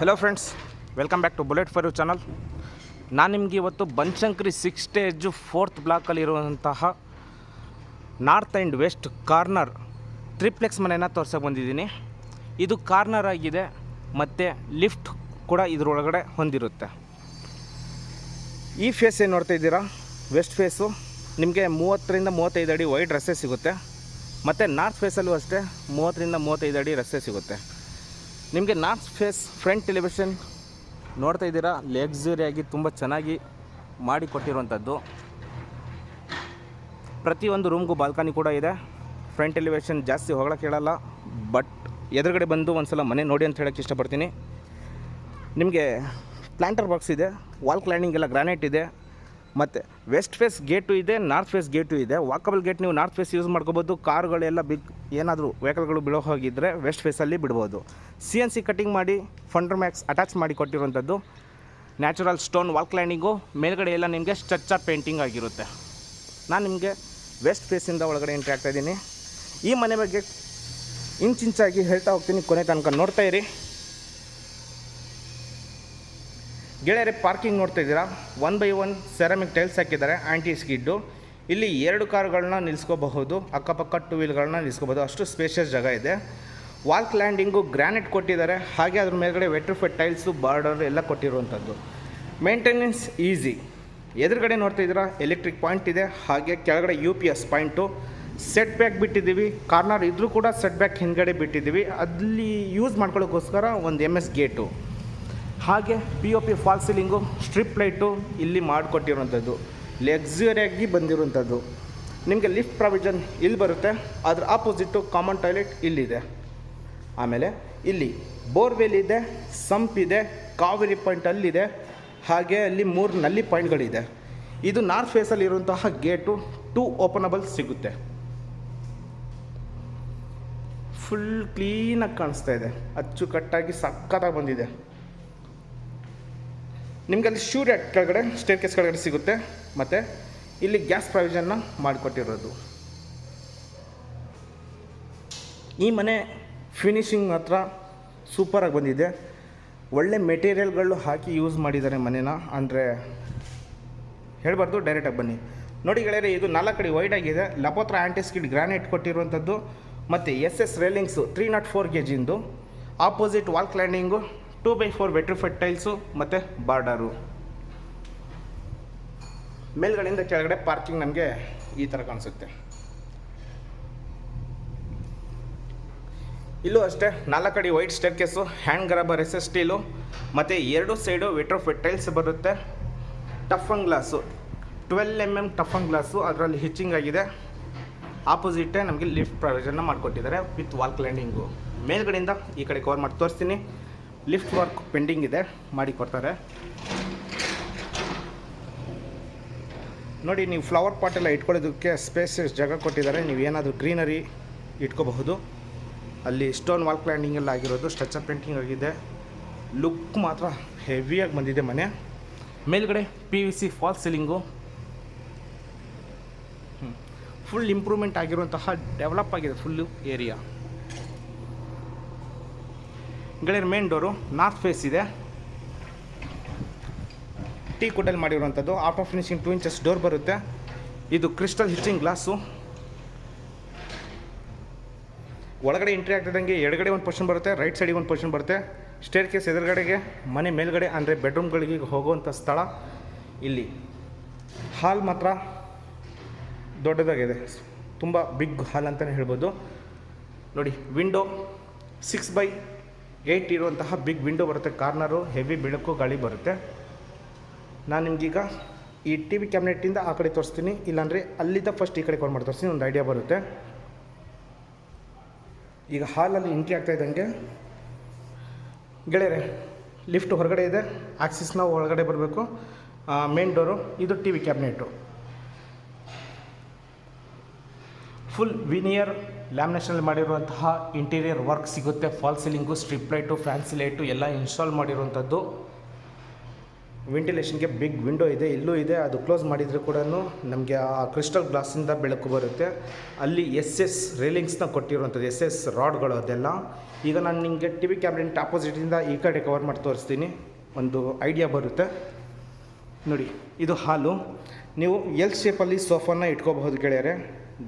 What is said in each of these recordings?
Hello friends welcome back to bullet for you channel ನಾನು ನಿಮಗೆ ಇವತ್ತು Banashankari six stage fourth ಬ್ಲಾಕಲ್ಲಿರುವಂತಹ north and west corner triplex ಮನೆಯನ್ನು ತೋರ್ಸೋಕೆ ಬಂದಿದ್ದೀನಿ. ಇದು ಕಾರ್ನರ್ ಆಗಿದೆ, ಮತ್ತು ಲಿಫ್ಟ್ ಕೂಡ ಇದರೊಳಗಡೆ ಹೊಂದಿರುತ್ತೆ. ಈ ಫೇಸ್ ಏನು ನೋಡ್ತಾ ಇದ್ದೀರಾ? ವೆಸ್ಟ್ ಫೇಸು ನಿಮಗೆ ಮೂವತ್ತರಿಂದ ಮೂವತ್ತೈದು ಅಡಿ ವೈಡ್ ರಸ್ತೆ ಸಿಗುತ್ತೆ. ಮತ್ತು ನಾರ್ತ್ ಫೇಸಲ್ಲೂ ಅಷ್ಟೇ ಮೂವತ್ತರಿಂದ ಮೂವತ್ತೈದು ಅಡಿ ರಸ್ತೆ ಸಿಗುತ್ತೆ. ನಿಮಗೆ ನಾರ್ತ್ ಫೇಸ್ ಫ್ರಂಟ್ ಟೆಲಿವಿಷನ್ ನೋಡ್ತಾ ಇದ್ದೀರಾ? ಲಕ್ಸುರಿಯಾಗಿ ತುಂಬ ಚೆನ್ನಾಗಿ ಮಾಡಿ ಕೊಟ್ಟಿರುವಂಥದ್ದು. ಪ್ರತಿಯೊಂದು ರೂಮ್ಗೂ ಬಾಲ್ಕನಿ ಕೂಡ ಇದೆ. ಫ್ರಂಟ್ ಎಲಿವೇಶನ್ ಜಾಸ್ತಿ ಹೊಗಳಕ್ಕೆ ಹೇಳಲ್ಲ ಬಟ್ ಎದುರುಗಡೆ ಬಂದು ಒಂದು ಸಲ ಮನೆ ನೋಡಿ ಅಂತ ಹೇಳೋಕ್ಕೆ ಇಷ್ಟಪಡ್ತೀನಿ. ನಿಮಗೆ ಪ್ಲ್ಯಾಂಟರ್ ಬಾಕ್ಸ್ ಇದೆ ವಾಲ್ ಕ್ಲೈನಿಂಗ್ ಎಲ್ಲ ಗ್ರಾನೈಟ್ ಇದೆ. ಮತ್ತು ವೆಸ್ಟ್ ಫೇಸ್ ಗೇಟು ಇದೆ ನಾರ್ತ್ ಫೇಸ್ ಗೇಟು ಇದೆ. ವಾಕಬಲ್ ಗೇಟ್ ನೀವು ನಾರ್ತ್ ಫೇಸ್ ಯೂಸ್ ಮಾಡ್ಕೋಬೋದು. ಕಾರುಗಳೆಲ್ಲ ಬಿಗ್, ಏನಾದರೂ ವೆಹಿಕಲ್ಗಳು ಬಿಡೋ ಹೋಗಿದ್ದರೆ ವೆಸ್ಟ್ ಫೇಸಲ್ಲಿ ಬಿಡ್ಬೋದು. ಸಿ ಎನ್ ಸಿ ಕಟಿಂಗ್ ಮಾಡಿ ಫಂಡರ್ ಮ್ಯಾಕ್ಸ್ ಅಟ್ಯಾಚ್ ಮಾಡಿ ಕೊಟ್ಟಿರುವಂಥದ್ದು. ನ್ಯಾಚುರಲ್ ಸ್ಟೋನ್ ವಾಲ್ ಕ್ಲೈನಿಂಗು ಮೇಲ್ಗಡೆ ಎಲ್ಲ ನಿಮಗೆ ಸ್ಟ್ರಕ್ಚರ್ ಪೇಂಟಿಂಗ್ ಆಗಿರುತ್ತೆ. ನಾನು ನಿಮಗೆ ವೆಸ್ಟ್ ಫೇಸಿಂದ ಒಳಗಡೆ ಎಂಟ್ರಿ ಆಗ್ತಾ ಇದ್ದೀನಿ. ಈ ಮನೆ ಬಗ್ಗೆ ಇಂಚಿಂಚಾಗಿ ಹೇಳ್ತಾ ಹೋಗ್ತೀನಿ ಕೊನೆ ತನಕ. ನೋಡ್ತಾ ಇರಿ. ಗೆಳೆಯರೆ, ಪಾರ್ಕಿಂಗ್ ನೋಡ್ತಾ ಇದ್ದೀರಾ? One by one ceramic tiles ಹಾಕಿದ್ದಾರೆ ಆ್ಯಂಟಿ ಸ್ಕಿಡ್ಡು ಇಲ್ಲಿ ಎರಡು ಕಾರ್ಗಳನ್ನ ನಿಲ್ಲಿಸ್ಕೋಬಹುದು ಅಕ್ಕಪಕ್ಕ ಟೂ ವೀಲ್ಗಳನ್ನ ನಿಲ್ಲಿಸ್ಕೋಬಹುದು ಅಷ್ಟು ಸ್ಪೇಷಿಯಸ್ ಜಾಗ ಇದೆ. ವಾಲ್ಕ್ ಲ್ಯಾಂಡಿಂಗು ಗ್ರಾನೈಟ್ ಕೊಟ್ಟಿದ್ದಾರೆ. ಹಾಗೆ ಅದ್ರ ಮೇಲ್ಗಡೆ ವೆಟ್ರಿಫೈಡ್ ಟೈಲ್ಸು ಬಾರ್ಡರ್ ಎಲ್ಲ ಕೊಟ್ಟಿರುವಂಥದ್ದು. ಮೇಂಟೆನೆನ್ಸ್ ಈಸಿ ಎದುರುಗಡೆ ನೋಡ್ತಾ ಇದ್ದೀರಾ? ಎಲೆಕ್ಟ್ರಿಕ್ ಪಾಯಿಂಟ್ ಇದೆ. ಹಾಗೆ ಕೆಳಗಡೆ U P S point set back ಬಿಟ್ಟಿದ್ದೀವಿ. Corner ಇದ್ರೂ ಕೂಡ ಸೆಟ್ ಬ್ಯಾಕ್ ಹಿಂದ್ಗಡೆ ಬಿಟ್ಟಿದ್ದೀವಿ. ಅಲ್ಲಿ ಯೂಸ್ ಮಾಡ್ಕೊಳ್ಳೋಕ್ಕೋಸ್ಕರ ಒಂದು ಎಂ ಎಸ್ ಗೇಟು ಹಾಗೆ P O P fall ceiling strip light ಇಲ್ಲಿ ಮಾಡಿಕೊಟ್ಟಿರುವಂಥದ್ದು. ಲಕ್ಸುರಿಯಾಗಿ ಬಂದಿರುವಂಥದ್ದು. ನಿಮಗೆ ಲಿಫ್ಟ್ ಪ್ರಾವಿಷನ್ ಇಲ್ಲಿ ಬರುತ್ತೆ ಅದರ ಆಪೋಸಿಟ್ಟು ಕಾಮನ್ ಟಾಯ್ಲೆಟ್ ಇಲ್ಲಿದೆ. ಆಮೇಲೆ ಇಲ್ಲಿ ಬೋರ್ವೆಲ್ ಇದೆ ಸಂಪ್ ಇದೆ, ಕಾವೇರಿ ಪಾಯಿಂಟ್ ಅಲ್ಲಿದೆ, ಹಾಗೆ ಅಲ್ಲಿ ಮೂರು ನಲ್ಲಿ ಪಾಯಿಂಟ್ಗಳಿದೆ ಇದು ನಾರ್ತ್ ಫೇಸಲ್ಲಿ ಇರುವಂತಹ ಗೇಟು ಟೂ ಓಪನಬಲ್ ಸಿಗುತ್ತೆ. ಫುಲ್ ಕ್ಲೀನಾಗಿ ಕಾಣಿಸ್ತಾ ಇದೆ. ಅಚ್ಚುಕಟ್ಟಾಗಿ ಸಕ್ಕತ್ತಾಗಿ ಬಂದಿದೆ. ನಿಮ್ಗೆ ಅಲ್ಲಿ ಶೂ ಕೆಳಗಡೆ ಸ್ಟೇರ್ ಕೇಸ್ ಕೆಳಗಡೆ ಸಿಗುತ್ತೆ. ಮತ್ತು ಇಲ್ಲಿ ಗ್ಯಾಸ್ ಪ್ರಾವಿಷನ್ನ ಮಾಡಿಕೊಟ್ಟಿರೋದು. ಈ ಮನೆ ಫಿನಿಶಿಂಗ್ ಮಾತ್ರ ಸೂಪರಾಗಿ ಬಂದಿದೆ. ಒಳ್ಳೆ ಮೆಟೀರಿಯಲ್ಗಳು ಹಾಕಿ ಯೂಸ್ ಮಾಡಿದ್ದಾರೆ ಮನೇನ. ಅಂದರೆ ಹೇಳಬಾರ್ದು ಡೈರೆಕ್ಟಾಗಿ ಬನ್ನಿ. ನೋಡಿ ಗೆಳೆಯರೆ, ಇದು ನಾಲ್ಕು ಕಡೆ ವೈಡ್ ಆಗಿದೆ. ಲಪೋತ್ರ ಆ್ಯಂಟಿಸ್ಕಿಡ್ ಗ್ರಾನೈಟ್ ಕೊಟ್ಟಿರುವಂಥದ್ದು ಮತ್ತು S S railings three naught four K ಜಿಂದು opposite wall cladding two by four vitrified tiles ಮತ್ತು ಬಾರ್ಡರು ಮೇಲ್ಗಡೆಯಿಂದ ಕೆಳಗಡೆ ಪಾರ್ಕಿಂಗ್ ನಮಗೆ ಈ ಥರ ಕಾಣಿಸುತ್ತೆ. ಇಲ್ಲೂ ಅಷ್ಟೇ ನಾಲ್ಕು ಅಡಿ white staircase hand grabber S S steel ಮತ್ತು ಎರಡು ಸೈಡು ವೆಟ್ರೋಫಿಟ್ ಟೈಲ್ಸ್ ಬರುತ್ತೆ. Toughen glass twelve M M toughen glass ಅದರಲ್ಲಿ ಹಿಚ್ಚಿಂಗ್ ಆಗಿದೆ. ಆಪೋಸಿಟೇ ನಮಗೆ ಲಿಫ್ಟ್ ಪ್ರಾವಿಷನ್ನ ಮಾಡಿಕೊಟ್ಟಿದ್ದಾರೆ ವಿತ್ ವಾಲ್ ಕ್ಲೈಂಡಿಂಗು ಮೇಲ್ಗಡೆಯಿಂದ ಈ ಕಡೆ ಕವರ್ ಮಾಡಿ ತೋರಿಸ್ತೀನಿ. ಲಿಫ್ಟ್ ವರ್ಕ್ ಪೆಂಡಿಂಗ್ ಇದೆ, ಮಾಡಿ ಕೊಡ್ತಾರೆ. ನೋಡಿ, ನೀವು ಫ್ಲವರ್ ಪಾಟ್ ಎಲ್ಲ ಇಟ್ಕೊಳ್ಳೋದಕ್ಕೆ ಸ್ಪೇಸ್, ಜಾಗ ಕೊಟ್ಟಿದ್ದಾರೆ. ನೀವು ಏನಾದರೂ ಗ್ರೀನರಿ ಇಟ್ಕೋಬಹುದು. ಅಲ್ಲಿ ಸ್ಟೋನ್ ವಾಲ್ ಕ್ಲ್ಯಾಂಡಿಂಗ್ ಎಲ್ಲ ಆಗಿರೋದು ಸ್ಟ್ರಚರ್ ಪೇಂಟಿಂಗ್ ಆಗಿದೆ. ಲುಕ್ ಮಾತ್ರ ಹೆವಿಯಾಗಿ ಬಂದಿದೆ ಮನೆ. ಮೇಲ್ಗಡೆ P V C fall ceiling. Full improvement ಆಗಿರುವಂತಹ, ಡೆವಲಪ್ ಆಗಿದೆ ಫುಲ್ಲು ಏರಿಯಾ. ಗೆಳೆಯರ ಮೇನ್ ಡೋರು ನಾರ್ತ್ ಫೇಸ್ ಇದೆ. ಟೀ ಕುಡಲ್ಲಿ ಮಾಡಿರುವಂಥದ್ದು. ಆಫ್ ಫಿನಿಶಿಂಗ್ ಟೂ ಇಂಚಸ್ ಡೋರ್ ಬರುತ್ತೆ. ಇದು ಕ್ರಿಸ್ಟಲ್ ಹಿಚ್ಚಿಂಗ್ ಗ್ಲಾಸು ಒಳಗಡೆ ಎಂಟ್ರಿ ಆಗ್ತಿದ್ದಂಗೆ ಎಡಗಡೆ ಒಂದು ಪೊರ್ಷನ್ ಬರುತ್ತೆ ರೈಟ್ ಸೈಡಿಗೆ ಒಂದು ಪೊರ್ಷನ್ ಬರುತ್ತೆ. ಸ್ಟೇರ್ ಕೇಸ್ ಎದುರುಗಡೆಗೆ, ಮನೆ ಮೇಲ್ಗಡೆ, ಅಂದರೆ ಬೆಡ್ರೂಮ್ಗಳಿಗೆ ಹೋಗುವಂಥ ಸ್ಥಳ ಇಲ್ಲಿ. ಹಾಲ್ ಮಾತ್ರ ದೊಡ್ಡದಾಗಿದೆ. ತುಂಬ ಬಿಗ್ ಹಾಲ್ ಅಂತಲೇ ಹೇಳ್ಬೋದು. ನೋಡಿ ವಿಂಡೋ ಸಿಕ್ಸ್ ಬೈ ಏಯ್ಟ್ ಇರುವಂತಹ ಬಿಗ್ ವಿಂಡೋ ಬರುತ್ತೆ ಕಾರ್ನರು ಹೆವಿ ಬೆಳಕು, ಗಾಳಿ ಬರುತ್ತೆ. ನಾನು ನಿಮಗೀಗ ಈ ಟಿ ವಿ ಕ್ಯಾಬಿನೆಟಿಂದ ಆ ಕಡೆ ತೋರಿಸ್ತೀನಿ, ಇಲ್ಲಾಂದರೆ ಅಲ್ಲಿಂದ ಫಸ್ಟ್ ಈ ಕಡೆ ಕಾಲ್ ಮಾಡಿ ತೋರಿಸ್ತೀನಿ, ಒಂದು ಐಡಿಯಾ ಬರುತ್ತೆ. ಈಗ ಹಾಲಲ್ಲಿ ಎಂಟ್ರಿ ಆಗ್ತಾ ಇದ್ದಂಗೆ, ಗೆಳೆಯರೆ ಲಿಫ್ಟ್ ಹೊರಗಡೆ ಇದೆ ಆಕ್ಸಿಸ್ನ ಒಳಗಡೆ ಬರಬೇಕು ಮೇನ್ ಡೋರು ಇದು T V cabinet full veneer ಲ್ಯಾಮಿನೇಷನಲ್ಲಿ ಮಾಡಿರುವಂತಹ ಇಂಟೀರಿಯರ್ ವರ್ಕ್ ಸಿಗುತ್ತೆ. Fall ceiling strip light fancy light ಎಲ್ಲ ಇನ್ಸ್ಟಾಲ್ ಮಾಡಿರುವಂಥದ್ದು. ವೆಂಟಿಲೇಷನ್ಗೆ ಬಿಗ್ ವಿಂಡೋ ಇದೆ, ಇಲ್ಲೂ ಇದೆ. ಅದು ಕ್ಲೋಸ್ ಮಾಡಿದರೆ ಕೂಡ ನಮಗೆ ಆ ಕ್ರಿಸ್ಟಲ್ ಗ್ಲಾಸಿಂದ ಬೆಳಕು ಬರುತ್ತೆ. ಅಲ್ಲಿ ಎಸ್ ಎಸ್ ರೇಲಿಂಗ್ಸ್ನ ಕೊಟ್ಟಿರುವಂಥದ್ದು ಎಸ್ ಎಸ್ ರಾಡ್ಗಳು ಅದೆಲ್ಲ. ಈಗ ನಾನು ನಿಮಗೆ ಟಿ ವಿ ಕ್ಯಾಬಿನೆಟ್ ಆಪೋಸಿಟಿಂದ ಈ ಕಡೆ ಕವರ್ ಮಾಡಿ ತೋರಿಸ್ತೀನಿ. ಒಂದು ಐಡಿಯಾ ಬರುತ್ತೆ. ನೋಡಿ, ಇದು ಹಾಲು. ನೀವು ಎಲ್ ಶೇಪಲ್ಲಿ ಸೋಫಾನ ಇಟ್ಕೋಬಹುದು ಗೆಳೆಯರೆ.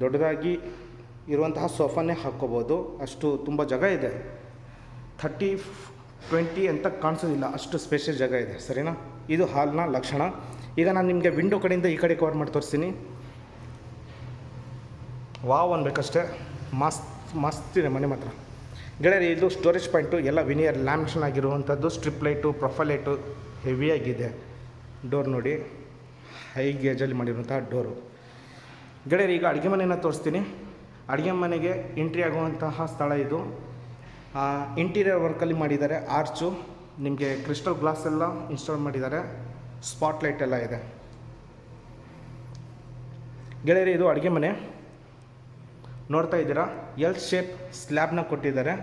ದೊಡ್ಡದಾಗಿ ಇರುವಂತಹ ಸೋಫಾನೇ ಹಾಕ್ಕೋಬೋದು. ಅಷ್ಟು ತುಂಬ ಜಾಗ ಇದೆ. ಥರ್ಟಿ ಟ್ವೆಂಟಿ ಅಂತ ಕಾಣಿಸೋದಿಲ್ಲ. ಅಷ್ಟು ಸ್ಪೆಷಲ್ ಜಾಗ ಇದೆ. ಸರಿನಾ? ಇದು ಹಾಲ್ನ ಲಕ್ಷಣ. ಈಗ ನಾನು ನಿಮಗೆ ವಿಂಡೋ ಕಡೆಯಿಂದ ಈ ಕಡೆ ಕವರ್ ಮಾಡಿ ತೋರಿಸ್ತೀನಿ. ವಾವ್ ಅನ್ಬೇಕಷ್ಟೇ. ಮಸ್ತ್ ಮಸ್ತ್ ಇದೆ ಮನೆ ಮಾತ್ರ. ಗೆಳೆಯರೆ, ಇದು ಸ್ಟೋರೇಜ್ ಪಾಯಿಂಟು ಎಲ್ಲ ವಿನಿಯರ್ ಲ್ಯಾಮಿನೇಷನ್ ಆಗಿರುವಂಥದ್ದು ಸ್ಟ್ರಿಪ್ ಲೈಟು ಪ್ರೊಫೈಲ್ ಲೈಟು ಹೆವಿಯಾಗಿದೆ ಡೋರ್ ನೋಡಿ. ಹೈ ಗೇಜಲ್ಲಿ ಮಾಡಿರುವಂತಹ ಡೋರು ಗೆಳೆಯರು, ಈಗ ಅಡುಗೆ ಮನೆಯನ್ನು ತೋರಿಸ್ತೀನಿ. ಅಡುಗೆ ಮನೆಗೆ ಎಂಟ್ರಿ ಆಗುವಂತಹ ಸ್ಥಳ ಇದು. ಇಂಟೀರಿಯರ್ ವರ್ಕಲ್ಲಿ ಮಾಡಿದ್ದಾರೆ ಆರ್ಚು ನಿಮಗೆ ಕ್ರಿಸ್ಟಲ್ ಗ್ಲಾಸ್ ಎಲ್ಲ ಇನ್ಸ್ಟಾಲ್ ಮಾಡಿದ್ದಾರೆ. ಸ್ಪಾಟ್ ಲೈಟ್ ಎಲ್ಲ ಇದೆ. ಗೆಳೆಯರಿ, ಇದು ಅಡುಗೆ ಮನೆ. ನೋಡ್ತಾ ಇದ್ದೀರಾ? ಎಲ್ ಶೇಪ್ ಸ್ಲ್ಯಾಬ್ನ ಕೊಟ್ಟಿದ್ದಾರೆ.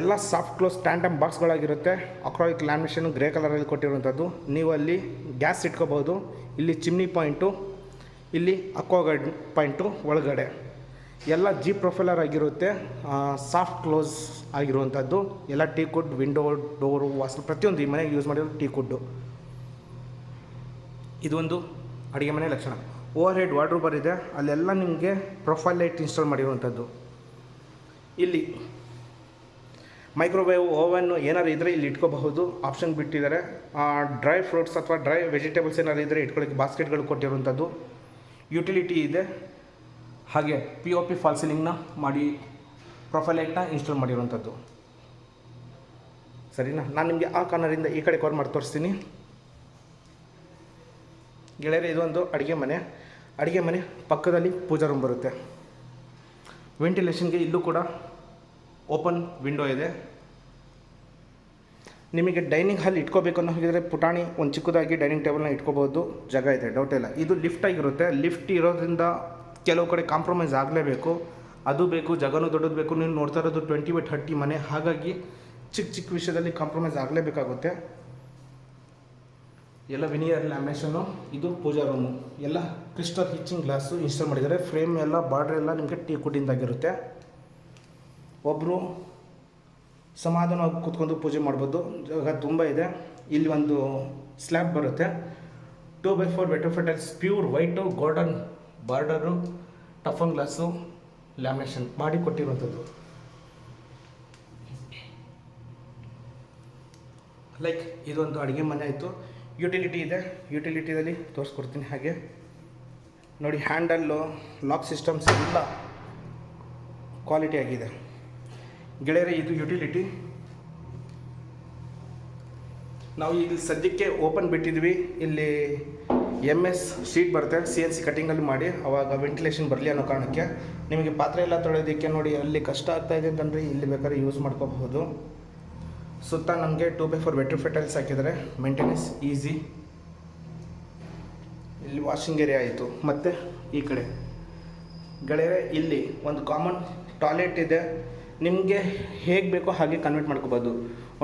ಎಲ್ಲ ಸಾಫ್ಟ್ ಕ್ಲೋಸ್ ಟ್ಯಾಂಡಮ್ ಬಾಕ್ಸ್ಗಳಾಗಿರುತ್ತೆ ಅಕ್ರಾಯಿಕ್ ಲ್ಯಾಮಿನೇಷನ್ ಗ್ರೇ ಕಲರಲ್ಲಿ ಕೊಟ್ಟಿರುವಂಥದ್ದು. ನೀವು ಅಲ್ಲಿ ಗ್ಯಾಸ್ ಇಟ್ಕೋಬೋದು ಇಲ್ಲಿ ಚಿಮ್ನಿ ಪಾಯಿಂಟು ಇಲ್ಲಿ ಅಕ್ವಾಗಡ್ ಪಾಯಿಂಟು ಒಳಗಡೆ. ಎಲ್ಲ ಜಿ ಪ್ರೊಫೈಲರ್ ಆಗಿರುತ್ತೆ ಸಾಫ್ಟ್ ಕ್ಲೋಸ್ ಆಗಿರುವಂಥದ್ದು. ಎಲ್ಲ ಟೀ ಕುಡ್ ವಿಂಡೋ ಡೋರು ವಾಸಲ್, ಪ್ರತಿಯೊಂದು ಈ ಮನೆಗೆ ಯೂಸ್ ಮಾಡಿರೋ ಟೀ ಕುಡ್ಡು ಇದೊಂದು ಅಡುಗೆ ಮನೆ ಲಕ್ಷಣ. ಓವರ್ ಹೆಡ್ ವಾರ್ಡ್ರೂಬರ್ ಇದೆ, ಅಲ್ಲೆಲ್ಲ ನಿಮಗೆ ಪ್ರೊಫೈಲ್ ಲೈಟ್ ಇನ್ಸ್ಟಾಲ್ ಮಾಡಿರುವಂಥದ್ದು. ಇಲ್ಲಿ ಮೈಕ್ರೋವೇವ್ ಓವನ್ ಏನಾರು ಇದ್ದರೆ ಇಲ್ಲಿ ಇಟ್ಕೋಬಹುದು. ಆಪ್ಷನ್ ಬಿಟ್ಟಿದ್ದಾರೆ. ಡ್ರೈ ಫ್ರೂಟ್ಸ್ ಅಥವಾ ಡ್ರೈ ವೆಜಿಟೇಬಲ್ಸ್ ಏನಾದ್ರು ಇದ್ದರೆ ಇಟ್ಕೊಳ್ಳೋಕ್ಕೆ ಬಾಸ್ಕೆಟ್ಗಳು ಕೊಟ್ಟಿರುವಂಥದ್ದು. ಯುಟಿಲಿಟಿ ಇದೆ. ಹಾಗೆ ಪಿ ಒ ಪಿ ಫಾಲ್ ಸೀಲಿಂಗ್ನ ಮಾಡಿ ಪ್ರೊಫೈಲ್ ಲೈಟ್ನ ಇನ್ಸ್ಟಾಲ್ ಮಾಡಿರುವಂಥದ್ದು ಸರಿನಾ? ನಾನು ನಿಮಗೆ ಆ ಕಾರ್ನರಿಂದ ಈ ಕಡೆ ಕವರ್ ಮಾಡಿ ತೋರಿಸ್ತೀನಿ. ಗೆಳೆಯರೆ, ಇದೊಂದು ಅಡುಗೆ ಮನೆ. ಅಡುಗೆ ಮನೆ ಪಕ್ಕದಲ್ಲಿ ಪೂಜಾ ರೂಮ್ ಬರುತ್ತೆ. ವೆಂಟಿಲೇಷನ್ಗೆ ಇಲ್ಲೂ ಕೂಡ ಓಪನ್ ವಿಂಡೋ ಇದೆ. ನಿಮಗೆ ಡೈನಿಂಗ್ ಹಾಲ್ ಇಟ್ಕೋಬೇಕು ಅನ್ನೋ ಹಾಗಿದ್ರೆ ಪುಟಾಣಿ ಒಂದು ಚಿಕ್ಕದಾಗಿ ಡೈನಿಂಗ್ ಟೇಬಲ್ನ ಇಟ್ಕೋಬೋದು ಜಾಗ ಇದೆ ಡೌಟ್ ಇಲ್ಲ. ಇದು ಲಿಫ್ಟ್ ಆಗಿರುತ್ತೆ. ಲಿಫ್ಟ್ ಇರೋದ್ರಿಂದ ಕೆಲವು ಕಡೆ ಕಾಂಪ್ರಮೈಸ್ ಆಗಲೇಬೇಕು. ಅದು ಬೇಕು, ಜಗನೂ ದೊಡ್ಡದು ಬೇಕು ನೀವು ನೋಡ್ತಾ ಇರೋದು ಟ್ವೆಂಟಿ ಬೈ ಥರ್ಟಿ ಮನೆ. ಹಾಗಾಗಿ ಚಿಕ್ಕ ಚಿಕ್ಕ ವಿಷಯದಲ್ಲಿ ಕಾಂಪ್ರಮೈಸ್ ಆಗಲೇಬೇಕಾಗುತ್ತೆ. ಎಲ್ಲ ವಿನಿಯರ್ ಲ್ಯಾಮಿನೇಷನು ಇದು ಪೂಜಾ ರೂಮು ಎಲ್ಲ ಕ್ರಿಸ್ಟಲ್ ಹಿಚ್ಚಿಂಗ್ ಗ್ಲಾಸು ಇನ್ಸ್ಟಾಲ್ ಮಾಡಿದ್ದಾರೆ. ಫ್ರೇಮ್ ಎಲ್ಲ ಬಾರ್ಡ್ರ್ ಎಲ್ಲ ನಿಮಗೆ ಟೀ ಕುಟ್ಟಿಂದಾಗಿರುತ್ತೆ ಒಬ್ಬರು ಸಮಾಧಾನವಾಗಿ ಕೂತ್ಕೊಂಡು ಪೂಜೆ ಮಾಡ್ಬೋದು. ಜಾಗ ತುಂಬ ಇದೆ. ಇಲ್ಲಿ ಒಂದು ಸ್ಲ್ಯಾಬ್ ಬರುತ್ತೆ. Two by four vitrified tiles pure white golden border, toughen glass, lamination ಮಾಡಿ ಕೊಟ್ಟಿರುವಂಥದ್ದು. ಲೈಕ್ ಇದೊಂದು ಅಡುಗೆ ಮನೆ ಆಯಿತು ಯುಟಿಲಿಟಿ ಇದೆ. ಯುಟಿಲಿಟಿಯಲ್ಲಿ ತೋರಿಸ್ಕೊಡ್ತೀನಿ ಹಾಗೆ. ನೋಡಿ, ಹ್ಯಾಂಡಲ್ಲು, ಲಾಕ್ ಸಿಸ್ಟಮ್ಸ್ ಎಲ್ಲ ಕ್ವಾಲಿಟಿ ಆಗಿದೆ. ಗೆಳೆಯರೆ, ಇದು ಯುಟಿಲಿಟಿ. ನಾವು ಇಲ್ಲಿ ಸದ್ಯಕ್ಕೆ ಓಪನ್ ಬಿಟ್ಟಿದ್ವಿ. ಇಲ್ಲಿ ಎಂ ಎಸ್ ಶೀಟ್ ಬರುತ್ತೆ ಸಿ ಎನ್ ಸಿ ಕಟಿಂಗಲ್ಲಿ ಮಾಡಿ, ಅವಾಗ ವೆಂಟಿಲೇಷನ್ ಬರಲಿ ಅನ್ನೋ ಕಾರಣಕ್ಕೆ. ನಿಮಗೆ ಪಾತ್ರೆ ಎಲ್ಲ ತೊಳೆಯೋದಕ್ಕೆ ನೋಡಿ, ಅಲ್ಲಿ ಕಷ್ಟ ಆಗ್ತಾ ಇದೆ ಅಂತಂದರೆ ಇಲ್ಲಿ ಬೇಕಾದ್ರೆ ಯೂಸ್ ಮಾಡ್ಕೋಬಹುದು. ಸುತ್ತ ನಮಗೆ ಟೂ ಬೈ ಫೋರ್ ವೆಟ್ರಿಫೆಟಲ್ಸ್ ಹಾಕಿದರೆ ಮೇಂಟೆನೆನ್ಸ್ ಈಸಿ ಇಲ್ಲಿ ವಾಷಿಂಗ್ ಏರಿಯಾ ಆಯಿತು. ಮತ್ತು ಈ ಕಡೆ. ಗೆಳೆಯರೆ, ಇಲ್ಲಿ ಒಂದು ಕಾಮನ್ ಟಾಯ್ಲೆಟ್ ಇದೆ. ನಿಮಗೆ ಹೇಗೆ ಬೇಕೋ ಹಾಗೆ ಕನ್ವರ್ಟ್ ಮಾಡ್ಕೋಬೋದು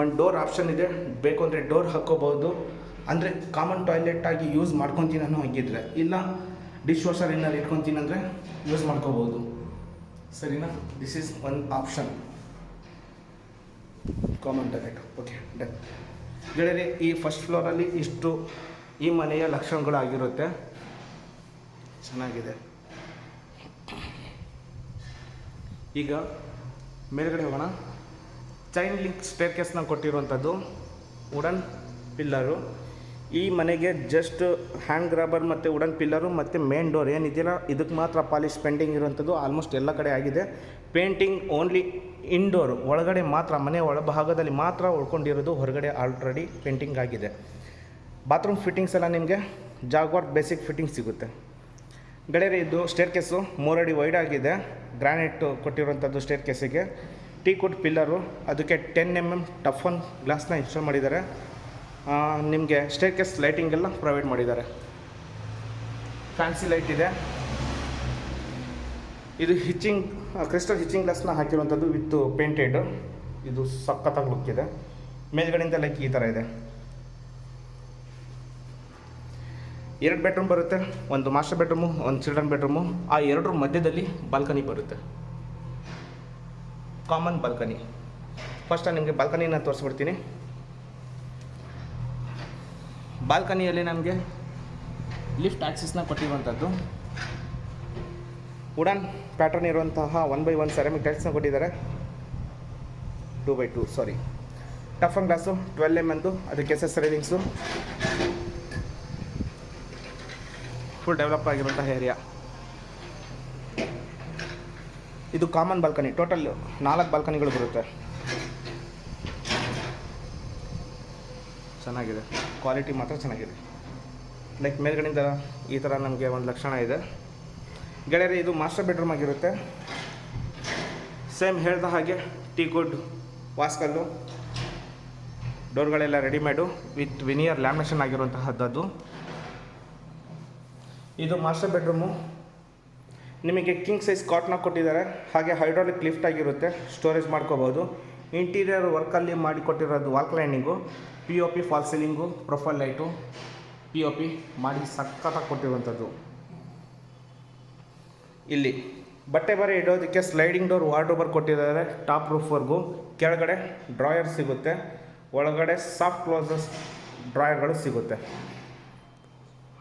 ಒಂದು ಡೋರ್ ಆಪ್ಷನ್ ಇದೆ. ಬೇಕು ಅಂದರೆ ಡೋರ್ ಹಾಕ್ಕೋಬೋದು ಅಂದರೆ ಕಾಮನ್ ಟಾಯ್ಲೆಟ್ ಆಗಿ ಯೂಸ್ ಮಾಡ್ಕೊತೀನಿ ಅನ್ನೋ ಹಾಗಿದ್ರೆ ಇಲ್ಲ ಡಿಶ್ ವಾಷರ್ ಏನಾದ್ರು ಇಟ್ಕೊತೀನಿ ಅಂದರೆ ಯೂಸ್ ಮಾಡ್ಕೋಬೋದು. ಸರಿನಾ? This is one option common toilet okay done ಗೆಳೆಯರೆ, ಈ ಫಸ್ಟ್ ಫ್ಲೋರಲ್ಲಿ ಇಷ್ಟು ಈ ಮನೆಯ ಲಕ್ಷಣಗಳಾಗಿರುತ್ತೆ. ಚೆನ್ನಾಗಿದೆ. ಈಗ ಮೇಲ್ಗಡೆ ಹೋಗೋಣ. ಚೈನ್ ಲಿಂಕ್ ಸ್ಟೇರ್ ಕೇಸ್ನ ಕೊಟ್ಟಿರುವಂಥದ್ದು ವುಡನ್ ಪಿಲ್ಲರು ಈ ಮನೆಗೆ ಜಸ್ಟ್ ಹ್ಯಾಂಡ್ ಗ್ರಾಬರ್ ಮತ್ತು ವುಡನ್ ಪಿಲ್ಲರು ಮತ್ತು ಮೇನ್ ಡೋರ್ ಏನಿದೆಯಲ್ಲ ಇದಕ್ಕೆ ಮಾತ್ರ ಪಾಲಿಶ್ ಪೆಂಡಿಂಗ್ ಇರುವಂಥದ್ದು ಆಲ್ಮೋಸ್ಟ್ ಎಲ್ಲ ಕಡೆ ಆಗಿದೆ. ಪೇಂಟಿಂಗ್ ಓನ್ಲಿ ಇಂಡೋರ್ ಒಳಗಡೆ ಮಾತ್ರ, ಮನೆ ಒಳಭಾಗದಲ್ಲಿ ಮಾತ್ರ ಉಳ್ಕೊಂಡಿರೋದು ಹೊರಗಡೆ ಆಲ್ರೆಡಿ ಪೇಂಟಿಂಗ್ ಆಗಿದೆ. ಬಾತ್ರೂಮ್ ಫಿಟ್ಟಿಂಗ್ಸ್ ಎಲ್ಲ ನಿಮಗೆ ಜಾಗ್ವಾರ್ ಬೇಸಿಕ್ ಫಿಟ್ಟಿಂಗ್ ಸಿಗುತ್ತೆ. ಗಡೇರಿ ಇದು ಸ್ಟೇರ್ ಕೇಸು ಮೂರಡಿ ವೈಡ್ ಆಗಿದೆ. ಗ್ರಾನೈಟ್ ಕೊಟ್ಟಿರುವಂಥದ್ದು ಸ್ಟೇರ್ ಕೇಸಿಗೆ ಟೀ ಕುಡ್ ಪಿಲ್ಲರು ಅದಕ್ಕೆ ಟೆನ್ ಎಂ ಎಂ ಟಫನ್ ಗ್ಲಾಸ್ನ ಇನ್ಸ್ಟಾಲ್ ಮಾಡಿದ್ದಾರೆ. ನಿಮಗೆ ಸ್ಟೇರ್ ಕೇಸ್ ಲೈಟಿಂಗ್ ಎಲ್ಲ ಪ್ರೊವೈಡ್ ಮಾಡಿದ್ದಾರೆ. ಫ್ಯಾನ್ಸಿ ಲೈಟ್ ಇದೆ. ಇದು ಹಿಚ್ಚಿಂಗ್ ಕ್ರಿಸ್ಟಲ್ ಹಿಚ್ಚಿಂಗ್ ಗ್ಲಾಸ್ನ ಹಾಕಿರುವಂಥದ್ದು ವಿತ್ ಪೇಂಟೆಡ್ ಇದು ಸಖತ್ತಾಗಿ ಲುಕ್ ಇದೆ. ಮೇಲ್ಗಡೆಯಿಂದ ಲೈಕ್ ಈ ಥರ ಇದೆ. ಎರಡು ಬೆಡ್ರೂಮ್ ಬರುತ್ತೆ, ಒಂದು ಮಾಸ್ಟರ್ ಬೆಡ್ರೂಮು ಒಂದು ಚಿಲ್ಡ್ರನ್ ಬೆಡ್ರೂಮು ಆ ಎರಡರ ಮಧ್ಯದಲ್ಲಿ ಬಾಲ್ಕನಿ ಬರುತ್ತೆ. ಕಾಮನ್ ಬಾಲ್ಕನಿ ಫಸ್ಟ್ ನಿಮಗೆ ಬಾಲ್ಕನಿನ ತೋರಿಸ್ಬಿಡ್ತೀನಿ. ಬಾಲ್ಕನಿಯಲ್ಲಿ ನಮಗೆ ಲಿಫ್ಟ್ ಆಕ್ಸಿಸ್ನ ಕೊಟ್ಟಿರುವಂಥದ್ದು ವುಡನ್ ಪ್ಯಾಟರ್ನ್ ಇರುವಂತಹ ಒನ್ ಬೈ ಒನ್ ಸೆರಾಮಿಕ್ ಟೈಲ್ಸ್ನ ಕೊಟ್ಟಿದ್ದಾರೆ. Two by two sorry toughened glass twelve M ಎಂದು ಅದಕ್ಕೆ S S railings full develop ಆಗಿರುವಂತಹ ಏರಿಯಾ ಇದು ಕಾಮನ್ ಬಾಲ್ಕನಿ ಟೋಟಲ್ ನಾಲ್ಕು ಬಾಲ್ಕನಿಗಳು ಬರುತ್ತೆ. ಚೆನ್ನಾಗಿದೆ. ಕ್ವಾಲಿಟಿ ಮಾತ್ರ ಚೆನ್ನಾಗಿದೆ. ಲೈಕ್ ಮೇಲ್ಗಡೆಯಿಂದ ಈ ಥರ ನಮಗೆ ಒಂದು ಲಕ್ಷಣ ಇದೆ. ಗೆಳೆಯರೆ, ಇದು ಮಾಸ್ಟರ್ ಬೆಡ್ರೂಮ್ ಆಗಿರುತ್ತೆ. ಸೇಮ್ ಹೇಳಿದ ಹಾಗೆ ಟೀ ಗುಡ್ ವಾಸ್ಕಲ್ಲು ಡೋರ್ಗಳೆಲ್ಲ ರೆಡಿಮೇಡು ವಿತ್ ವಿನಿಯರ್ ಲ್ಯಾಮಿನೇಷನ್ ಆಗಿರುವಂತಹದ್ದು ಇದು ಮಾಸ್ಟರ್ ಬೆಡ್ರೂಮು ನಿಮಗೆ ಕಿಂಗ್ ಸೈಜ್ ಕಾಟ್ನ ಕೊಟ್ಟಿದ್ದಾರೆ. ಹಾಗೆ ಹೈಡ್ರಾಲಿಕ್ ಲಿಫ್ಟ್ ಆಗಿರುತ್ತೆ. ಸ್ಟೋರೇಜ್ ಮಾಡ್ಕೋಬೋದು. ಇಂಟೀರಿಯರ್ ವರ್ಕಲ್ಲಿ ಮಾಡಿಕೊಟ್ಟಿರೋದು wall cladding P O P fall ceiling profile light P O P ಮಾಡಿ ಸಖತ್ತಾಗಿ ಕೊಟ್ಟಿರುವಂಥದ್ದು. ಇಲ್ಲಿ ಬಟ್ಟೆ ಬರೆ ಇಡೋದಕ್ಕೆ ಸ್ಲೈಡಿಂಗ್ ಡೋರ್ ವಾರ್ಡ್ರೋಬರ್ ಕೊಟ್ಟಿದ್ದಾರೆ. ಟಾಪ್ ರೂಫ್ವರೆಗೂ ಕೆಳಗಡೆ ಡ್ರಾಯರ್ ಸಿಗುತ್ತೆ. ಒಳಗಡೆ ಸಾಫ್ಟ್ ಕ್ಲೋಸಸ್ ಡ್ರಾಯರ್ಗಳು ಸಿಗುತ್ತೆ.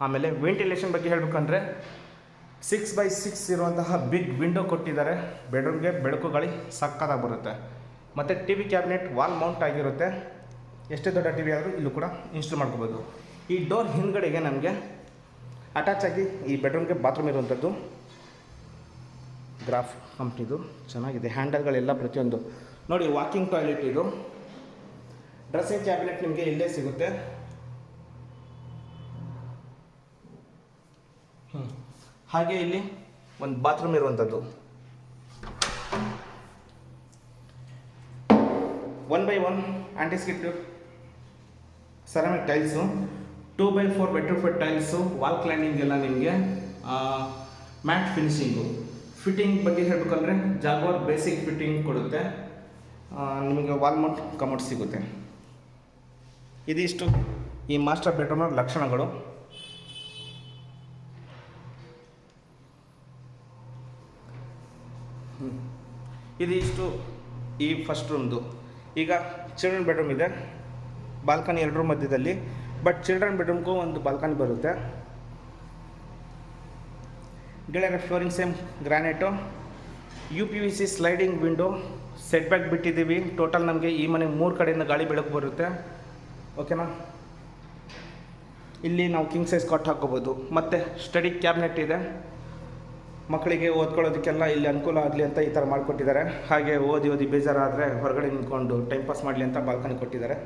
ಆಮೇಲೆ ವೆಂಟಿಲೇಷನ್ ಬಗ್ಗೆ ಹೇಳಬೇಕಂದ್ರೆ ಸಿಕ್ಸ್ ಬೈ ಸಿಕ್ಸ್ ಇರುವಂತಹ ಬಿಗ್ ವಿಂಡೋ ಕೊಟ್ಟಿದ್ದಾರೆ. ಬೆಡ್ರೂಮ್ಗೆ ಬೆಳಕು ಗಾಳಿ ಸಕ್ಕತ್ತಾಗಿ ಬರುತ್ತೆ. ಮತ್ತು T V cabinet wall mount ಆಗಿರುತ್ತೆ. ಎಷ್ಟೇ ದೊಡ್ಡ ಟಿ ವಿ ಆದರೂ ಇಲ್ಲೂ ಕೂಡ ಇನ್ಸ್ಟಾಲ್ ಮಾಡ್ಕೋಬೋದು. ಈ ಡೋರ್ ಹಿಂದ್ಗಡೆಗೆ ನಮಗೆ ಅಟ್ಯಾಚ್ ಆಗಿ ಈ ಬೆಡ್ರೂಮ್ಗೆ ಬಾತ್ರೂಮ್ ಇರುವಂಥದ್ದು ಗ್ರಾಫ್ ಕಂಪ್ನಿದು ಚೆನ್ನಾಗಿದೆ. ಹ್ಯಾಂಡಲ್ಗಳೆಲ್ಲ ಪ್ರತಿಯೊಂದು. ನೋಡಿ ವಾಕಿಂಗ್ ಟಾಯ್ಲೆಟ್ ಇದು. ಡ್ರೆಸ್ಸಿಂಗ್ ಕ್ಯಾಬಿನೆಟ್ ನಿಮಗೆ ಇಲ್ಲೇ ಸಿಗುತ್ತೆ. ಹಾಗೆ ಇಲ್ಲಿ ಒಂದು ಬಾತ್ರೂಮ್ ಇರುವಂಥದ್ದು. One by one antiskid ceramic tiles two by four bedroom tiles wall cladding ಎಲ್ಲ ನಿಮಗೆ ಮ್ಯಾಟ್ ಫಿನಿಶಿಂಗು ಫಿಟ್ಟಿಂಗ್ ಬಗ್ಗೆ ಹೇಳಬೇಕಂದ್ರೆ ಜಾಗ್ವಾರ್ ಬೇಸಿಕ್ ಫಿಟ್ಟಿಂಗ್ ಕೊಡುತ್ತೆ. ನಿಮಗೆ ವಾಲ್ ಮೌಂಟ್ ಕಮೋಟ್ ಸಿಗುತ್ತೆ. ಇದಿಷ್ಟು ಈ ಮಾಸ್ಟರ್ ಬೆಡ್ರೂಮ್ನ ಲಕ್ಷಣಗಳು. ಇದಿಷ್ಟು ಈ ಫಸ್ಟ್ ರೂಮ್ದು ಈಗ ಚಿಲ್ಡ್ರನ್ ಬೆಡ್ರೂಮ್ ಇದೆ. ಬಾಲ್ಕನಿ ಎರಡರ ಮಧ್ಯದಲ್ಲಿ ಬಟ್ ಚಿಲ್ಡ್ರನ್ ಬೆಡ್ರೂಮ್ಗೂ ಒಂದು ಬಾಲ್ಕನಿ ಬರುತ್ತೆ. ಗೆಳೆಯರ flooring same granite U P V C sliding window set back ಬಿಟ್ಟಿದ್ದೀವಿ. Total ನಮಗೆ ಈ ಮನೆ ಮೂರು ಕಡೆಯಿಂದ ಗಾಳಿ ಬೆಳಕು ಬರುತ್ತೆ. ಓಕೆನಾ ಇಲ್ಲಿ ನಾವು ಕಿಂಗ್ ಸೈಜ್ ಕಟ್ ಹಾಕೋಬೋದು ಮತ್ತು ಸ್ಟಡಿ ಕ್ಯಾಬಿನೆಟ್ ಇದೆ. ಮಕ್ಕಳಿಗೆ ಓದ್ಕೊಳ್ಳೋದಕ್ಕೆಲ್ಲ ಇಲ್ಲಿ ಅನುಕೂಲ ಆಗಲಿ ಅಂತ ಈ ಥರ ಮಾಡಿಕೊಟ್ಟಿದ್ದಾರೆ. ಹಾಗೆ ಓದಿ ಓದಿ ಬೇಜಾರಾದರೆ ಹೊರಗಡೆ ನಿಂತ್ಕೊಂಡು ಟೈಮ್ ಪಾಸ್ ಮಾಡಲಿ ಅಂತ ಬಾಲ್ಕನಿ ಕೊಟ್ಟಿದ್ದಾರೆ.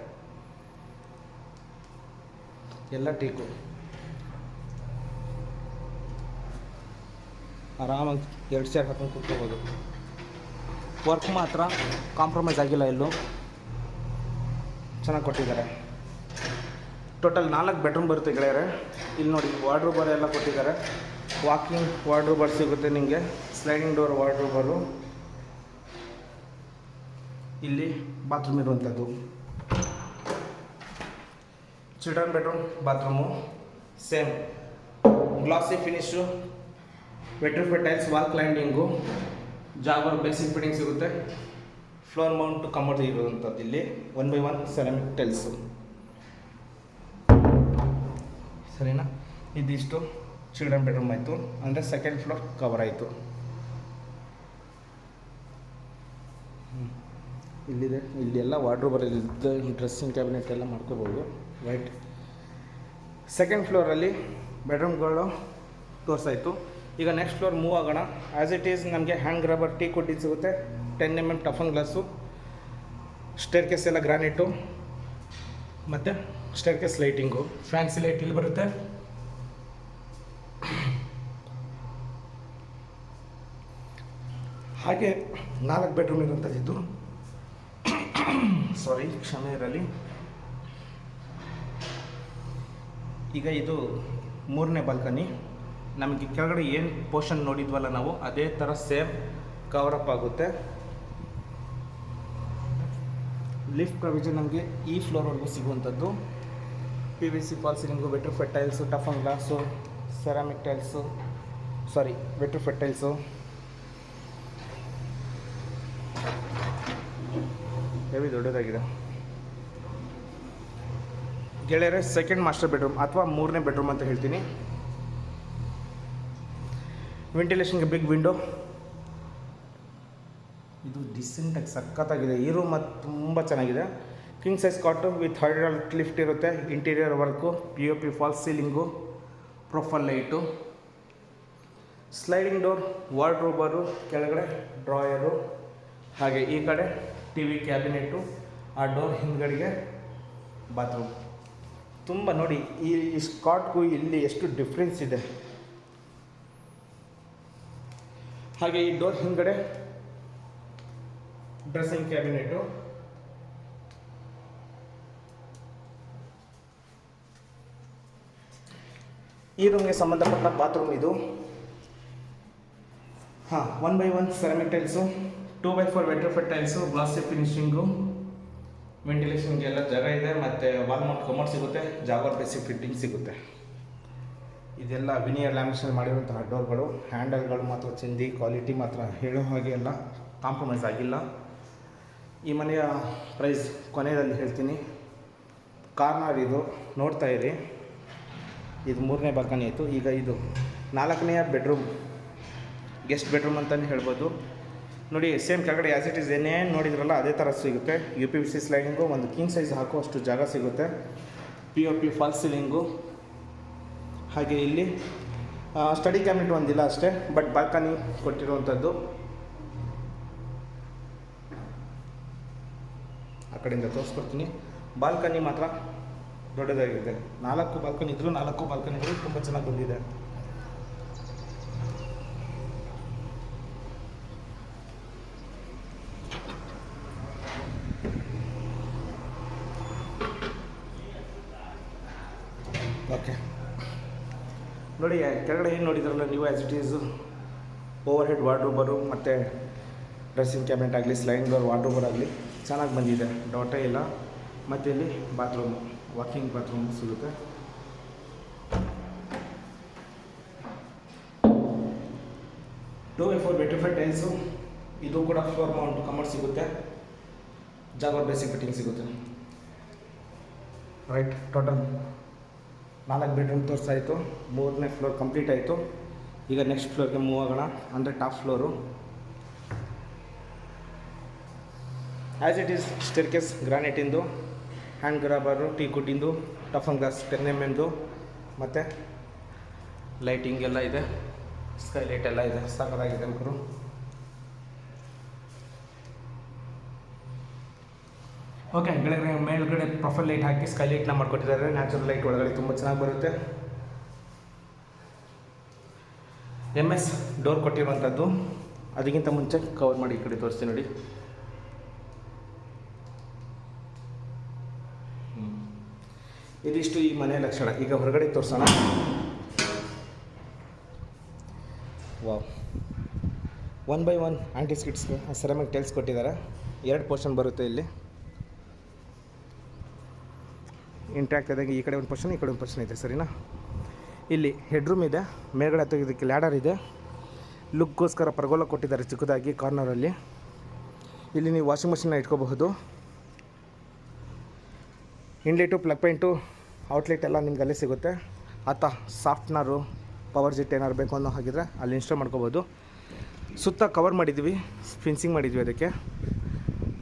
ಎಲ್ಲ ಟೀಕು ಆರಾಮಾಗಿ ಎರಡು ಚೇರ್ ಹಾಕೊಂಡು ಕೂತ್ಕೋಬೋದು. ವರ್ಕ್ ಮಾತ್ರ ಕಾಂಪ್ರಮೈಸ್ ಆಗಿಲ್ಲ ಎಲ್ಲೂ. ಚೆನ್ನಾಗಿ ಕೊಟ್ಟಿದ್ದಾರೆ. ಟೋಟಲ್ ನಾಲ್ಕು ಬೆಡ್ರೂಮ್ ಬರುತ್ತೆ ಗೆಳೆಯರೆ. ಇಲ್ಲಿ ನೋಡಿ ವಾರ್ಡ್ರೂಬರ್ ಎಲ್ಲ ಕೊಟ್ಟಿದ್ದಾರೆ. ವಾಕಿಂಗ್ ವಾರ್ಡ್ರೂಬರ್ ಸಿಗುತ್ತೆ ನಿಮಗೆ. ಸ್ಲೈಡಿಂಗ್ ಡೋರ್ ವಾರ್ಡ್ರೋಬರು ಇಲ್ಲಿ ಬಾತ್ರೂಮ್ ಇರುವಂಥದ್ದು. Children bedroom bathroom same glossy finish bedroom tiles wall cladding Jaquar basic fitting ಸಿಗುತ್ತೆ. ಫ್ಲೋರ್ ಮೌಂಟ್ ಕಮೋಡ್ ಇರುವಂಥದ್ದು ಇಲ್ಲಿ. One by one ceramic tiles ಸರಿನಾ? ಇದಿಷ್ಟು ಚಿಲ್ಡ್ರನ್ ಬೆಡ್ರೂಮ್ ಆಯಿತು. ಅಂದರೆ ಸೆಕೆಂಡ್ ಫ್ಲೋರ್ ಕವರ್ ಆಯಿತು. ಇಲ್ಲಿದೆ. ಇಲ್ಲಿ ಎಲ್ಲ ಇದ್ದ ಡ್ರೆಸ್ಸಿಂಗ್ ಕ್ಯಾಬಿನೆಟ್ ಎಲ್ಲ ಮಾಡ್ಕೋಬೋದು ರೈಟ್ ಸೆಕೆಂಡ್ ಫ್ಲೋರಲ್ಲಿ ಬೆಡ್ರೂಮ್ಗಳು ತೋರಿಸಾಯಿತು ಈಗ ನೆಕ್ಸ್ಟ್ ಫ್ಲೋರ್ ಮೂವ್ ಆಗೋಣ. ಆ್ಯಸ್ ಇಟ್ ಈಸ್ ನಮಗೆ ಹ್ಯಾಂಡ್ ಗ್ರಾಬರ್ ಟೀ ಕುಡ್ಡಿ ಸಿಗುತ್ತೆ. Ten M M toughen glass staircase ಎಲ್ಲ ಗ್ರಾನೈಟು ಮತ್ತು staircase lighting fancy light ಇಲ್ಲಿ ಬರುತ್ತೆ. ಹಾಗೆ ನಾಲ್ಕು ಬೆಡ್ರೂಮ್ ಇರುವಂಥದ್ದು ಸಾರಿ ಕ್ಷಮೆ ಇರಲಿ. ಈಗ ಇದು ಮೂರನೇ ಬಾಲ್ಕನಿ ನಮಗೆ ಕೆಳಗಡೆ ಏನು ಪೋರ್ಷನ್ ನೋಡಿದ್ವಲ್ಲ ನಾವು, ಅದೇ ಥರ ಸೇಮ್ ಕವರಪ್ ಆಗುತ್ತೆ. ಲಿಫ್ಟ್ ಪ್ರಾವಿಷನ್ ನಮಗೆ ಈ ಫ್ಲೋರ್ವರೆಗೂ ಸಿಗುವಂಥದ್ದು. P V C fall ceiling vitrified tiles toughen glass ceramic tiles sorry vitrified tiles heavy ದೊಡ್ಡದಾಗಿದೆ. ಗೆಳೆಯರೆ ಸೆಕೆಂಡ್ ಮಾಸ್ಟರ್ ಬೆಡ್ರೂಮ್ ಅಥವಾ ಮೂರನೇ ಬೆಡ್ರೂಮ್ ಅಂತ ಹೇಳ್ತೀನಿ. ವೆಂಟಿಲೇಷನ್ಗೆ ಬಿಗ್ ವಿಂಡೋ ಇದು ಡಿಸೆಂಟಾಗಿ ಸಖತ್ತಾಗಿದೆ. ಈ ರೂಮ್ ಅದು ತುಂಬ ಚೆನ್ನಾಗಿದೆ. King size cot with hydraulic lift ಇರುತ್ತೆ. Interior work P O P false ceiling profile light sliding door wardrobe ಕೆಳಗಡೆ ಡ್ರಾಯರು ಹಾಗೆ ಈ ಕಡೆ ಟಿ ವಿ ಕ್ಯಾಬಿನೆಟ್ಟು ಆ ಡೋರ್ ಹಿಂದ್ಗಡೆಗೆ ಬಾತ್ರೂಮ್ ತುಂಬ ನೋಡಿ, ಈ ಸ್ಕಾಟ್ಗೂ ಇಲ್ಲಿ ಎಷ್ಟು ಡಿಫ್ರೆನ್ಸ್ ಇದೆ. ಹಾಗೆ ಈ ಡೋರ್ ಹಿಂದ್ಗಡೆ ಡ್ರೆಸ್ಸಿಂಗ್ ಕ್ಯಾಬಿನೆಟು ಈ ರೂಮ್ಗೆ ಸಂಬಂಧಪಟ್ಟ ಬಾತ್ರೂಮ್ ಇದು. ಹಾಂ one by one ceramic tiles two by four vitrified tiles glossy finishing ವೆಂಟಿಲೇಷನ್ಗೆ ಎಲ್ಲ ಜಾಗ ಇದೆ, ಮತ್ತು ವಾಲ್ಮಾರ್ಟ್ ಕಮೋಡ್ ಸಿಗುತ್ತೆ ಜಾಗರ್ ಬೇಸಿಕ್ ಫಿಟ್ಟಿಂಗ್ ಸಿಗುತ್ತೆ. ಇದೆಲ್ಲ ವಿನಿಯರ್ ಲ್ಯಾಮಿನೇಷನ್ ಮಾಡಿರುವಂತಹ ಡೋರ್ಗಳು ಹ್ಯಾಂಡಲ್ಗಳು ಮಾತ್ರ ಚಿಂದಿ ಕ್ವಾಲಿಟಿ ಮಾತ್ರ ಹೇಳೋ ಹಾಗೆ ಎಲ್ಲ ಕಾಂಪ್ರಮೈಸ್ ಆಗಿಲ್ಲ. ಈ ಮನೆಯ ಪ್ರೈಸ್ ಕೊನೆಯಲ್ಲಿ ಹೇಳ್ತೀನಿ. ಕಾರ್ನರ್ ಇದು ನೋಡ್ತಾ ಇರಿ. ಇದು ಮೂರನೇ ಬಾಲ್ಕನಿ ಇತ್ತು. ಈಗ ಇದು ನಾಲ್ಕನೆಯ ಬೆಡ್ರೂಮ್ ಗೆಸ್ಟ್ ಬೆಡ್ರೂಮ್ ಅಂತಲೇ ಹೇಳ್ಬೋದು. ನೋಡಿ ಸೇಮ್ ಕೆಳಗಡೆ ಆ್ಯಸ್ ಇಟ್ ಇಸ್ ಏನೇ ನೋಡಿದ್ರಲ್ಲ ಅದೇ ಥರ ಸಿಗುತ್ತೆ. ಯು ಪಿ ಸಿ ಸ್ಲೈಡಿಂಗು ಒಂದು ಕಿಂಗ್ ಸೈಜ್ ಹಾಕುವಷ್ಟು ಜಾಗ ಸಿಗುತ್ತೆ. P O P fall ceiling ಹಾಗೆ ಇಲ್ಲಿ ಸ್ಟಡಿ ಕ್ಯಾಬಿನೆಟ್ ಒಂದಿಲ್ಲ ಅಷ್ಟೇ ಬಟ್ ಬಾಲ್ಕನಿ ಕೊಟ್ಟಿರುವಂಥದ್ದು. ಆ ಕಡೆಯಿಂದ ತೋರಿಸ್ಕೊಡ್ತೀನಿ. ಬಾಲ್ಕನಿ ಮಾತ್ರ ದೊಡ್ಡದಾಗಿದೆ. ನಾಲ್ಕು ಬಾಲ್ಕನಿ ಇದ್ರು ನಾಲ್ಕು ಬಾಲ್ಕನಿಗಳು ತುಂಬ ಚೆನ್ನಾಗಿ ಬಂದಿದೆ ಓಕೆ ನೋಡಿ ಕೆಳಗಡೆ ಏನು ನೋಡಿದ್ರಲ್ಲ ನೀವು as it is overhead ವಾರ್ಡ್ರೋಬರು ಮತ್ತು ಡ್ರೆಸ್ಸಿಂಗ್ ಕ್ಯಾಬಿನೆಟ್ ಆಗಲಿ ಸ್ಲೈನ್ ಡೋರ್ ವಾರ್ಡ್ರೋಬರ್ ಆಗಲಿ ಚೆನ್ನಾಗಿ ಬಂದಿದೆ. ಡಾಟೇ ಇಲ್ಲ. ಮತ್ತು ಇಲ್ಲಿ ಬಾತ್ರೂಮು ವಾಕಿಂಗ್ ಬಾತ್ರೂಮ್ ಸಿಗುತ್ತೆ. ಟೂ ಬೈ ಫೋರ್ ಫೈ ಟೈಲ್ಸು ಇದು ಕೂಡ ಫ್ಲೋರ್ ಮೌಂಟ್ ಕಮರ್ ಸಿಗುತ್ತೆ. ಜಾಗರ್ ಬೇಸಿಕ್ ಫಿಟ್ಟಿಂಗ್ ಸಿಗುತ್ತೆ. ರೈಟ್ ಟೋಟಲ್ ನಾಲ್ಕು ಬೆಡ್ರೂಮ್ ತೋರಿಸಾಯಿತು ಮೂರನೇ ಫ್ಲೋರ್ ಕಂಪ್ಲೀಟ್ ಆಯಿತು. ಈಗ ನೆಕ್ಸ್ಟ್ ಫ್ಲೋರ್ಗೆ ಮೂವ್ ಆಗೋಣ. ಅಂದರೆ top floor as it is staircase ಗ್ರಾನೈಟಿಂದು hand grabber teak ಕುಟ್ಟಿಂದು ಟಫನ್ ಗ್ಲಾಸ್ ಟೆನ್ ಎಂ ಎಮ್ದು ಮತ್ತು ಲೈಟಿಂಗ್ ಎಲ್ಲ ಇದೆ. ಸ್ಕೈ ಲೈಟ್ ಎಲ್ಲ ಇದೆ. ಸಾಕಾಗಿದೆ ಮಕ್ಕಳು ಓಕೆ ಗೆಳೆಯರೆ ಮೇಲ್ಗಡೆ ಪ್ರೊಫೈಲ್ ಲೈಟ್ ಹಾಕಿ ಸ್ಕೈ ಲೈಟ್ನ ಮಾಡ್ಕೊಟ್ಟಿದ್ದಾರೆ. ನ್ಯಾಚುರಲ್ ಲೈಟ್ ಒಳಗಡೆ ತುಂಬ ಚೆನ್ನಾಗಿ ಬರುತ್ತೆ. ಎಂ ಎಸ್ ಡೋರ್ ಕೊಟ್ಟಿರುವಂಥದ್ದು ಅದಕ್ಕಿಂತ ಮುಂಚೆ ಕವರ್ ಮಾಡಿ ಈ ಕಡೆ ತೋರಿಸ್ತೀನಿ ನೋಡಿ. ಇದಿಷ್ಟು ಈ ಮನೆಯ ಲಕ್ಷಣ. ಈಗ ಹೊರಗಡೆ ತೋರಿಸೋಣ. Wow one by one anti skid ceramic tiles ಕೊಟ್ಟಿದ್ದಾರೆ. ಎರಡು ಪೋರ್ಷನ್ ಬರುತ್ತೆ ಇಲ್ಲಿ. ಇಂಟ್ರ್ಯಾಕ್ಟ್ ಆದಾಗ ಈ ಕಡೆ ಒಂದು ಪರ್ಸನ್ ಈ ಕಡೆ ಒಂದು ಪರ್ಸನ್ ಇದೆ, ಸರಿನಾ? ಇಲ್ಲಿ ಹೆಡ್ರೂಮ್ ಇದೆ, ಮೇಲ್ಗಡೆ ತೆಗೆದಕ್ಕೆ ಲ್ಯಾಡರ್ ಇದೆ. ಲುಕ್ಗೋಸ್ಕರ ಪರಗೋಲ ಕೊಟ್ಟಿದ್ದಾರೆ ಚಿಕ್ಕದಾಗಿ ಕಾರ್ನರಲ್ಲಿ ಇಲ್ಲಿ ನೀವು ವಾಷಿಂಗ್ ಮಷಿನ್ನ ಇಟ್ಕೋಬಹುದು. ಇನ್ಲೆಟು ಪ್ಲಗ್ ಪಾಯಿಂಟು ಔಟ್ಲೆಟ್ ಎಲ್ಲ ನಿಮ್ಗೆ ಅಲ್ಲೇ ಸಿಗುತ್ತೆ. ಆತ ಸಾಫ್ಟ್ನರು ಪವರ್ ಜೆಟ್ ಏನಾರು ಬೇಕು ಅನ್ನೋ ಹಾಗಿದ್ರೆ ಅಲ್ಲಿ ಇನ್ಸ್ಟಾಲ್ ಮಾಡ್ಕೋಬೋದು ಸುತ್ತ ಕವರ್ ಮಾಡಿದ್ವಿ ಫಿನ್ಸಿಂಗ್ ಮಾಡಿದ್ವಿ ಅದಕ್ಕೆ.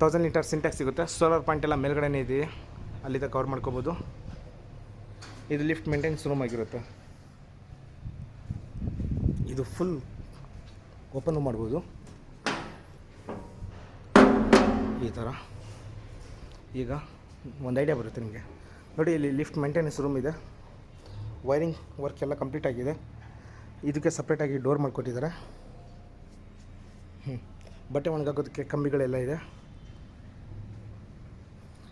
ತೌಸಂಡ್ ಲೀಟರ್ ಸಿಂಟ್ಯಾಕ್ಸ್ ಸಿಗುತ್ತೆ. ಸೋಲಾರ್ ಪಾಯಿಂಟ್ ಎಲ್ಲ ಮೇಲ್ಗಡೆನೇ ಇದೆ. ಅಲ್ಲಿಂದ ಕವರ್ ಮಾಡ್ಕೋಬೋದು. ಇದು ಲಿಫ್ಟ್ ಮೇಂಟೆನ್ಸ್ ರೂಮ್ ಆಗಿರುತ್ತೆ. ಇದು ಫುಲ್ ಓಪನ್ ಮಾಡ್ಬೋದು. ಈ ಥರ ಈಗ ಒಂದು ಐಡಿಯಾ ಬರುತ್ತೆ ನಿಮಗೆ. ನೋಡಿ, ಇಲ್ಲಿ ಲಿಫ್ಟ್ ಮೇಂಟೆನೆನ್ಸ್ ರೂಮ್ ಇದೆ. ವೈರಿಂಗ್ ವರ್ಕ್ ಎಲ್ಲ ಕಂಪ್ಲೀಟ್ ಆಗಿದೆ. ಇದಕ್ಕೆ ಸಪ್ರೇಟಾಗಿ ಡೋರ್ ಮಾಡಿಕೊಟ್ಟಿದ್ದಾರೆ. ಹ್ಞೂ ಬಟ್ಟೆ ಒಣಗಾಕೋದಕ್ಕೆ ಕಂಬಿಗಳೆಲ್ಲ ಇದೆ.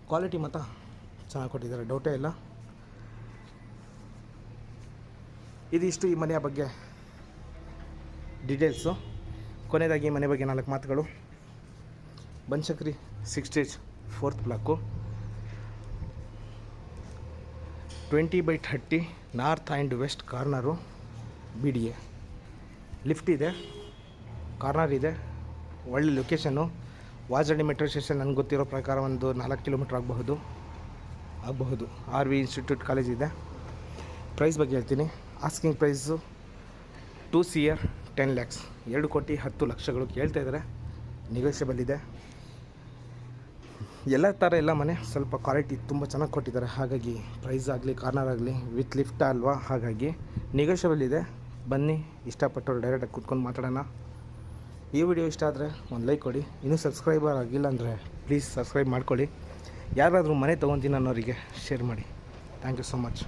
ಕ್ವಾಲಿಟಿ ಮಾತ್ರ ಚೆನ್ನಾಗಿ ಕೊಟ್ಟಿದ್ದಾರೆ. ಡೌಟೇ ಇಲ್ಲ. ಇದಿಷ್ಟು ಈ ಮನೆಯ ಬಗ್ಗೆ ಡೀಟೇಲ್ಸು ಕೊನೆಯದಾಗಿ ಮನೆ ಬಗ್ಗೆ ನಾಲ್ಕು ಮಾತುಗಳು. Banashankari six stage fourth block twenty by thirty north and west corner B D A lift ಇದೆ ಕಾರ್ನರ್ ಇದೆ. ಒಳ್ಳೆ ಲೊಕೇಶನ್ನು ವಾಜಳ್ಳಿ ಮೆಟ್ರೋ ಸ್ಟೇಷನ್ ನನಗೆ ಗೊತ್ತಿರೋ ಪ್ರಕಾರ ಒಂದು ನಾಲ್ಕು ಕಿಲೋಮೀಟ್ರ್ ಆಗಬಹುದು. ಆಗಬಹುದು. ಆರ್ ವಿ ಇನ್ಸ್ಟಿಟ್ಯೂಟ್ ಕಾಲೇಜ್ ಇದೆ. ಪ್ರೈಸ್ ಬಗ್ಗೆ ಹೇಳ್ತೀನಿ. Asking price two C year ten lakhs ಎರಡು ಕೋಟಿ ಹತ್ತು ಲಕ್ಷಗಳು ಕೇಳ್ತಾ ಇದ್ದಾರೆ. ನೆಗೋಷಿಯಬಲ್ ಇದೆ. ಎಲ್ಲ ಥರ ಎಲ್ಲ ಮನೆ ಸ್ವಲ್ಪ ಕ್ವಾಲಿಟಿ ತುಂಬ ಚೆನ್ನಾಗಿ ಕೊಟ್ಟಿದ್ದಾರೆ. ಹಾಗಾಗಿ ಪ್ರೈಸ್ ಆಗಲಿ ಕಾರ್ನರ್ ಆಗಲಿ ವಿತ್ ಲಿಫ್ಟ್ ಅಲ್ವಾ? ಹಾಗಾಗಿ ನೆಗೋಷಿಯಬಲ್ ಇದೆ. ಬನ್ನಿ, ಇಷ್ಟಪಟ್ಟವ್ರು ಡೈರೆಕ್ಟಾಗಿ ಕೂತ್ಕೊಂಡು ಮಾತಾಡೋಣ. ಈ ವಿಡಿಯೋ ಇಷ್ಟ ಆದರೆ ಒಂದು ಲೈಕ್ ಕೊಡಿ. ಇನ್ನೂ ಸಬ್ಸ್ಕ್ರೈಬರ್ ಆಗಿಲ್ಲ ಅಂದರೆ ಪ್ಲೀಸ್ ಸಬ್ಸ್ಕ್ರೈಬ್ ಮಾಡ್ಕೊಳ್ಳಿ. ಯಾರಾದರೂ ಮನೆ ತೊಗೊತೀನಿ ಅನ್ನೋರಿಗೆ ಶೇರ್ ಮಾಡಿ. Thank you so much